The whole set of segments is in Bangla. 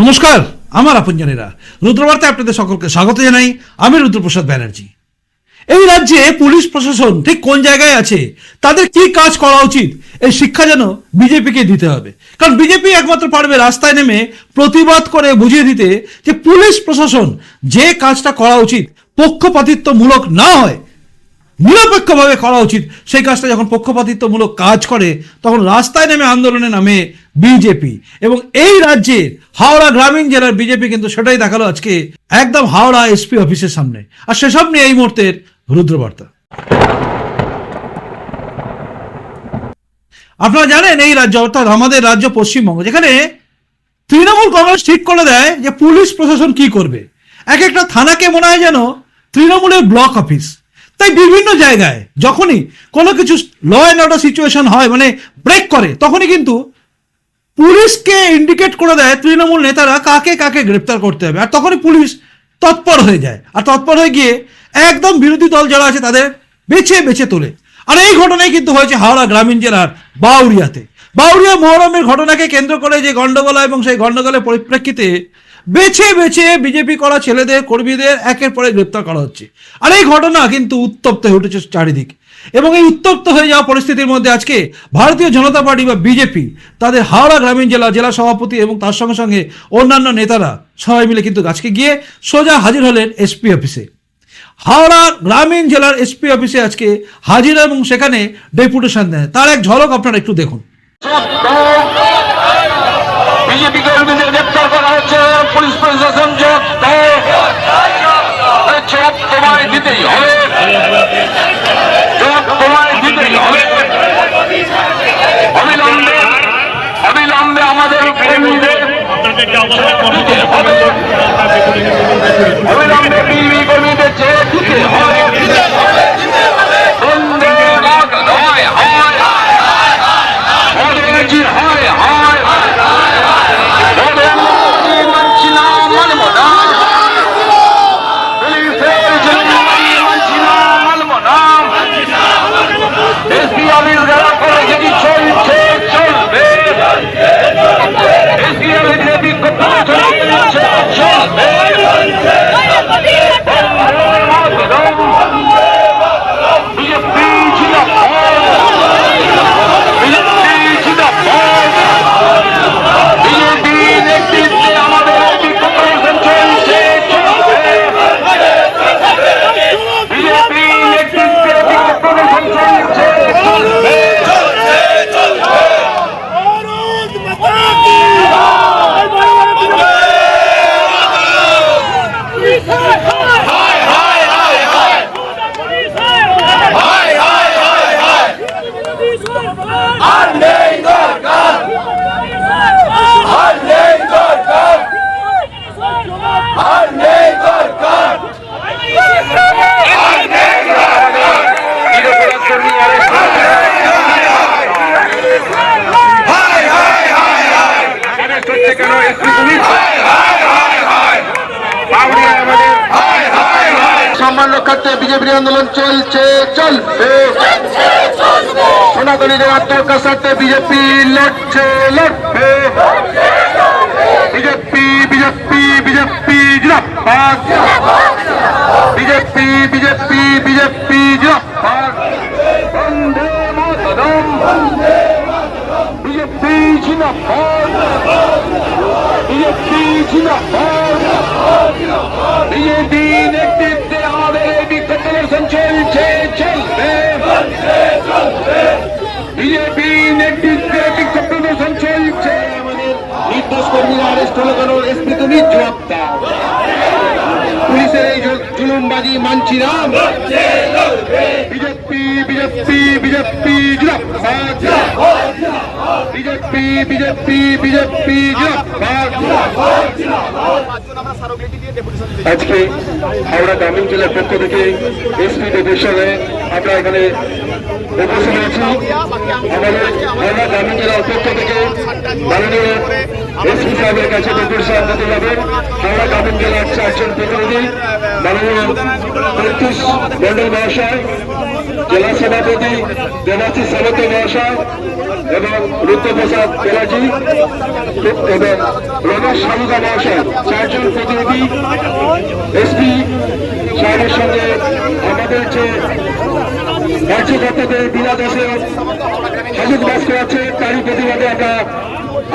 নমস্কার, আমার আপনজনেরা। রুদ্রবার্তায় আপনাদের সকলকে স্বাগত জানাই, আমি রুদ্রপ্রসাদ ব্যানার্জি। এই রাজ্যে পুলিশ প্রশাসন ঠিক কোন জায়গায় আছে, তাদের কি কাজ করা উচিত, এই শিক্ষা যেন বিজেপিকে দিতে হবে। কারণ বিজেপি একমাত্র পারবে রাস্তায় নেমে প্রতিবাদ করে বুঝিয়ে দিতে যে পুলিশ প্রশাসন যে কাজটা করা উচিত, পক্ষপাতিত্বমূলক না হয় নিরপেক্ষভাবে করা উচিত। সেই কাজটা যখন পক্ষপাতিত্বমূলক কাজ করে, তখন রাস্তায় নেমে আন্দোলনে নামে বিজেপি। এবং এই রাজ্যের হাওড়া গ্রামীণ জেলার বিজেপি কিন্তু সেটাই দেখাল আজকে, একদম হাওড়া এসপি অফিসের সামনে। আর সেসব নিয়ে এই মুহূর্তের রুদ্রবার্তা। আপনারা জানেন এই রাজ্য, অর্থাৎ আমাদের রাজ্য পশ্চিমবঙ্গ, যেখানে তৃণমূল কংগ্রেস ঠিক করে দেয় যে পুলিশ প্রশাসন কি করবে। এক একটা থানাকে মনে হয় যেন তৃণমূলের ব্লক অফিস। তাই বিভিন্ন জায়গায় যখনই কোনো কিছু ল অ্যান্ড অর্ডার সিচুয়েশন হয় মানে ব্রেক করে, তখনই কিন্তু পুলিশকে ইন্ডিকেট করে দেয় তৃণমূল নেতারা কাকে কাকে গ্রেপ্তার করতে হবে। আর তখনই পুলিশ তৎপর হয়ে যায়। আর তৎপর হয়ে গিয়ে একদম বিরোধী দল যারা আছে তাদের বেছে বেছে তোলে। আর এই ঘটনাই কিন্তু হয়েছে হাওড়া গ্রামীণ জেলার বাউরিয়াতে। বাউরিয়া মহরমের ঘটনাকে কেন্দ্র করে যে গন্ডগোল এবং সেই গন্ডগোলের পরিপ্রেক্ষিতে বেছে বেছে বিজেপি করা ছেলেদের, কর্মীদের একের পরে গ্রেপ্তার করা হচ্ছে। আর এই ঘটনা কিন্তু উত্তপ্ত হয়ে উঠেছে চারিদিক। এবং এই উত্তপ্ত হয়ে যাওয়া পরিস্থিতির মধ্যে আজকে ভারতীয় জনতা পার্টি বা বিজেপি তাদের হাওড়া গ্রামীণ জেলা জেলা সভাপতি এবং তার সঙ্গে সঙ্গে অন্যান্য নেতারা সবাই মিলে কিন্তু গাছকে গিয়ে সোজা হাজির হলেন এসপি অফিসে। হাওড়া গ্রামীণ জেলার এসপি অফিসে আজকে হাজির এবং সেখানে ডেপুটেশন দেয় তার এক ঝলক আপনারা একটু দেখুন। বিজেপি কর্মীদের গ্রেপ্তার করা হচ্ছে পুলিশ প্রশাসন যোগ দেয়। জবাব তোমায় দিতেই হবে জবাব তোমায় দিতেই হবে অবিলম্বে অবিলম্বে আমাদের কর্মীদের দিতে হবে অবিলম্বে বিজেপি কর্মীদের যে দিতে হবে বন্দে মাতরম, হয় হয় মোদীজি হয় হয় বিজেপি নেতৃত্বে আমাদের বিক্ষোভ চলছে চলবে বিজেপি নেতৃত্বে বিক্ষোভ প্রদর্শন চলছে চলবে আর নেই দরকার আর নেই দরকার আর নেই দরকার নিরপরাধকর্মী অরেস্ট অরেস্ট হচ্ছে কেন এসপি পুলিশ বাবরিয়া আমাদের সম্মান রক্ষার্থে বিজেপির আন্দোলন চলছে চলবে। সনাতনীদের আত্মরক্ষার স্বার্থে বিজেপি লড়ছে লড়বে বিজেপি বিজেপি বিজেপি জিন্দাবাদ বিজেপি বিজেপি বিজেপি জিন্দাবাদ বন্দে মাতরম বিজেপি জিন্দাবাদ বিজেপি জিন্দাবাদ বিজেপি নেতৃত্বে আমাদের এই বিক্ষোভ প্রদর্শন চলছে চলবে বিজেপি নেতৃত্বে বিক্ষোভ প্রদর্শন চলছে আমাদের নির্দোষ কর্মীরা অ্যারেস্ট হলো কেন? এসপি তুমি জবাব দাও পুলিশের এই জুল- জুলুমবাজি মানছি না BJP BJP BJP BJP BJP BJP আজকে হাওড়া গ্রামীণ জেলার পক্ষ থেকে এসপি নির্দেশনে আমরা এখানে উপস্থিত হয়েছি আমাদের হাওড়া গ্রামীণ জেলার পক্ষ থেকে মাননীয় এসপি সাহেবের কাছে নির্দেশন দিতে যাবেন হাওড়া গ্রামীণ জেলার চারজন প্রতিনিধি, মাননীয় মন্ডল মহাশয়, জেলা সভাপতি দেবাশিস সামন্ত মহাশয় এবং রুদ্রপ্রসাদ ব্যানার্জি এবং রমেশ সালুকা মহাশয়। চারজন প্রতিনিধি, এসপি সাহেবের সঙ্গে আমাদের যে রাজ্যকর্তাদের বিনা দোষে হাজত বাস করাচ্ছে, তারই প্রতিবাদে আমরা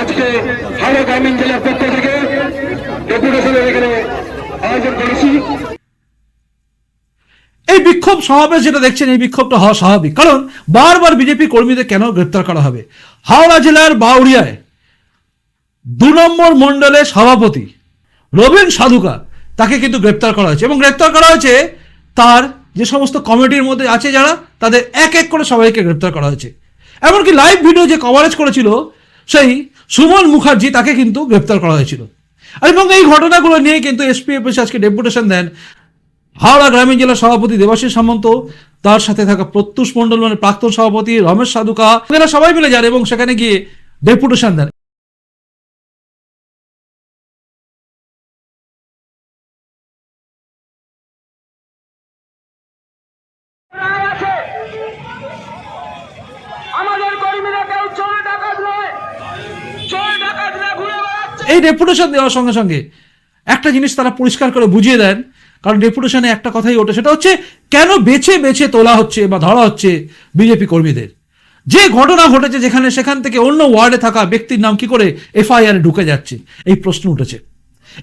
আজকে হাওড়া গ্রামীণ জেলার পক্ষ থেকে ডেপুটেশনের এখানে আয়োজন করেছি। এই বিক্ষোভ সমাবেশ যেটা দেখছেন, এই বিক্ষোভটা হওয়া স্বাভাবিক। কারণ বারবার বিজেপি কর্মীদের কেন গ্রেপ্তার করা হবে? হাওড়া জেলার বাউরিয়ায় দু নম্বর মণ্ডলের সভাপতি রবীন সাধুকা তাকে কিন্তু গ্রেপ্তার করা হয়েছে। এবং গ্রেপ্তার করা হয়েছে তার যে সমস্ত কমিটির মধ্যে আছে যারা, তাদের এক এক করে সবাইকে গ্রেপ্তার করা হয়েছে। এমনকি লাইভ ভিডিও যে কভারেজ করেছিল, সেই সুমন মুখার্জি তাকে কিন্তু গ্রেপ্তার করা হয়েছিল। এবং এই ঘটনাগুলো নিয়ে কিন্তু এসপিএফ আজকে ডেপুটেশন দেন হাওড়া গ্রামীণ জেলা সভাপতি দেবাশিস সামন্ত, তার সাথে থাকা প্রত্যুষ মন্ডল মানে প্রাক্তন সভাপতি রমেশ সাধুকা, এরা সবাই মিলে যান এবং সেখানে গিয়ে ডেপুটেশন দেন। ডেপুটেশন দেওয়ার সঙ্গে সঙ্গে একটা জিনিস তারা পরিষ্কার করে বুঝিয়ে দেন, কারণ ডেপুটেশনে একটা কথাই ওঠে, সেটা হচ্ছে কেন বেছে বেছে তোলা হচ্ছে বা ধরা হচ্ছে বিজেপি কর্মীদের? যে ঘটনা ঘটেছে যেখানে সেখান থেকে অন্য ওয়ার্ডে থাকা ব্যক্তির নাম কি করে এফআইআর ঢুকে যাচ্ছে? এই প্রশ্ন উঠেছে।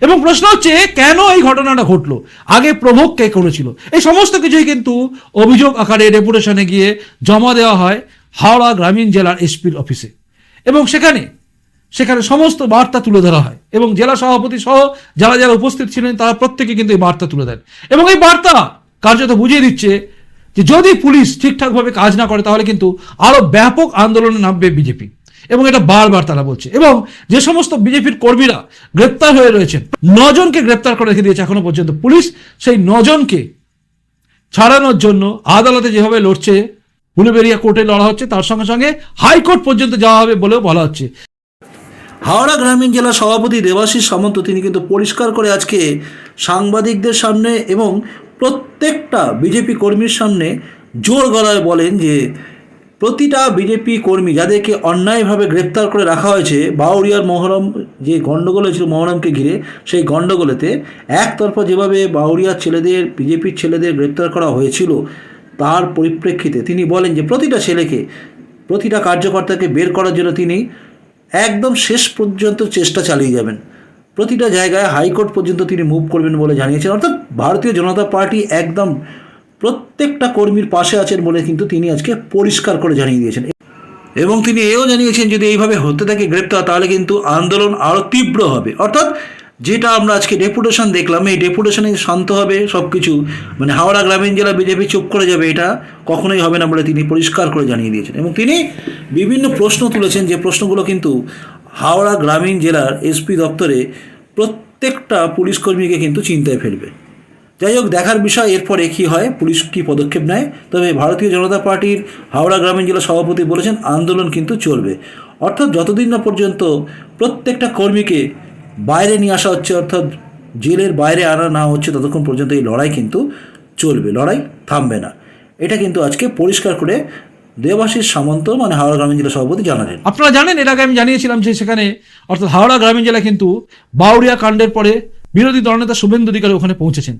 এবং প্রশ্ন হচ্ছে, কেন এই ঘটনাটা ঘটলো? আগে প্রভোগ কে করেছিল? এই সমস্ত কিছুই কিন্তু অভিযোগ আকারে ডেপুটেশনে গিয়ে জমা দেওয়া হয় হাওড়া গ্রামীণ জেলার এসপির অফিসে। এবং সেখানে সেখানে সমস্ত বার্তা তুলে ধরা হয়। এবং জেলা সভাপতি সহ যারা যারা উপস্থিত ছিলেন, তারা প্রত্যেকে কিন্তু এই বার্তা তুলে দেন। এবং এই বার্তা কার্যত বুঝিয়ে দিচ্ছে যে যদি পুলিশ ঠিকঠাকভাবে কাজ না করে, তাহলে কিন্তু আরও ব্যাপক আন্দোলনে নামবে বিজেপি। এবং এটা বারবার তারা বলছে। এবং যে সমস্ত বিজেপির কর্মীরা গ্রেপ্তার হয়ে রয়েছেন, নজনকে গ্রেপ্তার করে রেখে দিয়েছে এখনও পর্যন্ত পুলিশ, সেই নজনকে ছাড়ানোর জন্য আদালতে যেভাবে লড়ছে উলুবেরিয়া কোর্টে লড়া হচ্ছে, তার সঙ্গে সঙ্গে হাইকোর্ট পর্যন্ত যাওয়া হবে বলেও বলা হচ্ছে। হাওড়া গ্রামীণ জেলা সভাপতি দেবাশিস সামন্ত, তিনি কিন্তু পরিষ্কার করে আজকে সাংবাদিকদের সামনে এবং প্রত্যেকটা বিজেপি কর্মীর সামনে জোর গলায় বলেন যে, প্রতিটা বিজেপি কর্মী যাদেরকে অন্যায়ভাবে গ্রেপ্তার করে রাখা হয়েছে বাউরিয়ার মহরম যে গণ্ডগোল হয়েছিল মহরমকে ঘিরে, সেই গণ্ডগোলেতে একতরফা যেভাবে বাউরিয়ার ছেলেদের, বিজেপির ছেলেদের গ্রেপ্তার করা হয়েছিল, তার পরিপ্রেক্ষিতে তিনি বলেন যে, প্রতিটা ছেলেকে, প্রতিটা কার্যকর্তাকে বের করার জন্য তিনি একদম শেষ পর্যন্ত চেষ্টা চালিয়ে যাবেন। প্রতিটা জায়গায় হাইকোর্ট পর্যন্ত তিনি মুভ করবেন বলে জানিয়েছেন। অর্থাৎ ভারতীয় জনতা পার্টি একদম প্রত্যেকটা কর্মীর পাশে আছেন বলে কিন্তু তিনি আজকে পরিষ্কার করে জানিয়ে দিয়েছেন। এবং তিনি এও জানিয়েছেন, যদি এইভাবে হতে থাকে গ্রেপ্তার, তাহলে কিন্তু আন্দোলন আরও তীব্র হবে। অর্থাৎ যেটা আমরা আজকে ডেপুটেশন দেখলাম, এই ডেপুটেশনে শান্ত হবে সব কিছু মানে হাওড়া গ্রামীণ জেলা বিজেপি চুপ করে যাবে, এটা কখনোই হবে না বলে তিনি পরিষ্কার করে জানিয়ে দিয়েছেন। এবং তিনি বিভিন্ন প্রশ্ন তুলেছেন, যে প্রশ্নগুলো কিন্তু হাওড়া গ্রামীণ জেলার এসপি দপ্তরে প্রত্যেকটা পুলিশ কর্মীকে কিন্তু চিন্তায় ফেলবে। যাই হোক, দেখার বিষয়, এরপরে কী হয়, পুলিশ কী পদক্ষেপ নেয়? তবে ভারতীয় জনতা পার্টির হাওড়া গ্রামীণ জেলা সভাপতি বলেছেন, আন্দোলন কিন্তু চলবে। অর্থাৎ যতদিন না পর্যন্ত প্রত্যেকটা কর্মীকে বাইরে নিয়ে আসা হচ্ছে, অর্থাৎ জেলের বাইরে আনা না হচ্ছে ততক্ষণ পর্যন্ত এই লড়াই কিন্তু চলবে, লড়াই থামবে না। এটা কিন্তু আজকে পরিষ্কার করে দেবাশিস সামন্ত মানে হাওড়া গ্রামীণ জেলা সভাপতি, জানালেন। আপনারা জানেন, এর আগে আমি জানিয়েছিলাম যে সেখানে, অর্থাৎ হাওড়া গ্রামীণ জেলা কিন্তু বাউরিয়া কাণ্ডের পরে বিরোধী দলনেতা শুভেন্দু অধিকারী ওখানে পৌঁছেছেন।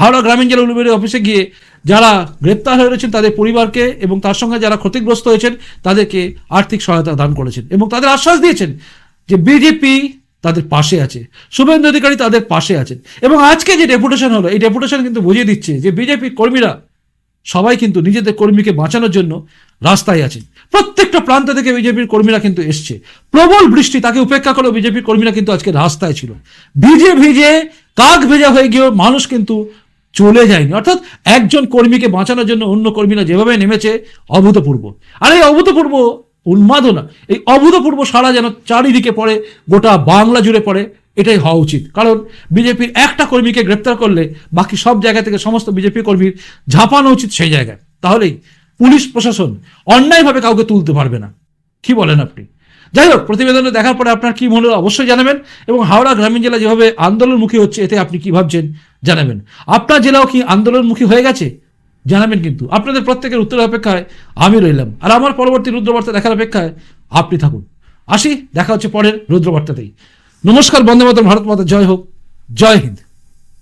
হাওড়া গ্রামীণ জেলা উলুবেড়ি অফিসে গিয়ে যারা গ্রেপ্তার হয়ে রয়েছেন তাদের পরিবারকে এবং তার সঙ্গে যারা ক্ষতিগ্রস্ত হয়েছেন তাদেরকে আর্থিক সহায়তা দান করেছেন এবং তাদের আশ্বাস দিয়েছেন যে বিজেপি তাদের পাশে আছে। শুভেন্দু অধিকারী তাদের পাশে আছেন। এবং আজকে যে ডেপুটেশন হলো, এই ডেপুটেশন কিন্তু বুঝিয়ে দিচ্ছে যে বিজেপি কর্মীরা সবাই কিন্তু নিজেদের কর্মীকে বাঁচানোর জন্য রাস্তায় আছেন। প্রত্যেকটা প্রান্ত থেকে বিজেপির কর্মীরা কিন্তু এসছে। প্রবল বৃষ্টি তাকে উপেক্ষা করে বিজেপির কর্মীরা কিন্তু আজকে রাস্তায় ছিল। ভিজে ভিজে কাক ভেজা হয়ে গিয়েও মানুষ কিন্তু চলে যায়নি। অর্থাৎ একজন কর্মীকে বাঁচানোর জন্য অন্য কর্মীরা যেভাবে নেমেছে, অভূতপূর্ব। আর এই অভূতপূর্ব উন্মাদনা। এই অভূতপূর্ব সারা যেন চারিদিকে পড়ে, গোটা বাংলা জুড়ে পড়ে, এটাই হওয়া উচিত। কারণ বিজেপির একটা কর্মীকে গ্রেপ্তার করলে বাকি সব জায়গা থেকে সমস্ত বিজেপি কর্মীর ঝাঁপানো উচিত সেই জায়গায়। তাহলেই পুলিশ প্রশাসন অন্যায়ভাবে কাউকে তুলতে পারবে না। কি বলেন আপনি? যাই হোক, প্রতিবেদনে দেখার পরে আপনার কি মনে হলো অবশ্যই জানাবেন এবং হাওড়া গ্রামীণ জেলা যেভাবে আন্দোলনমুখী হচ্ছে, এতে আপনি কি ভাবছেন জানাবেন। আপনার জেলাও কি আন্দোলনমুখী হয়ে গেছে? জানাবেন কিন্তু। আপনাদের প্রত্যেকের উত্তরের অপেক্ষায় আমি রইলাম। আর আমার পরবর্তী রুদ্রবার্তা দেখার অপেক্ষায় আপনি থাকুন। আসি, দেখা হচ্ছে পরের রুদ্রবার্তাতেই। নমস্কার, বন্দে মাতরম, ভারত মাতা, জয় হোক, জয় হিন্দ।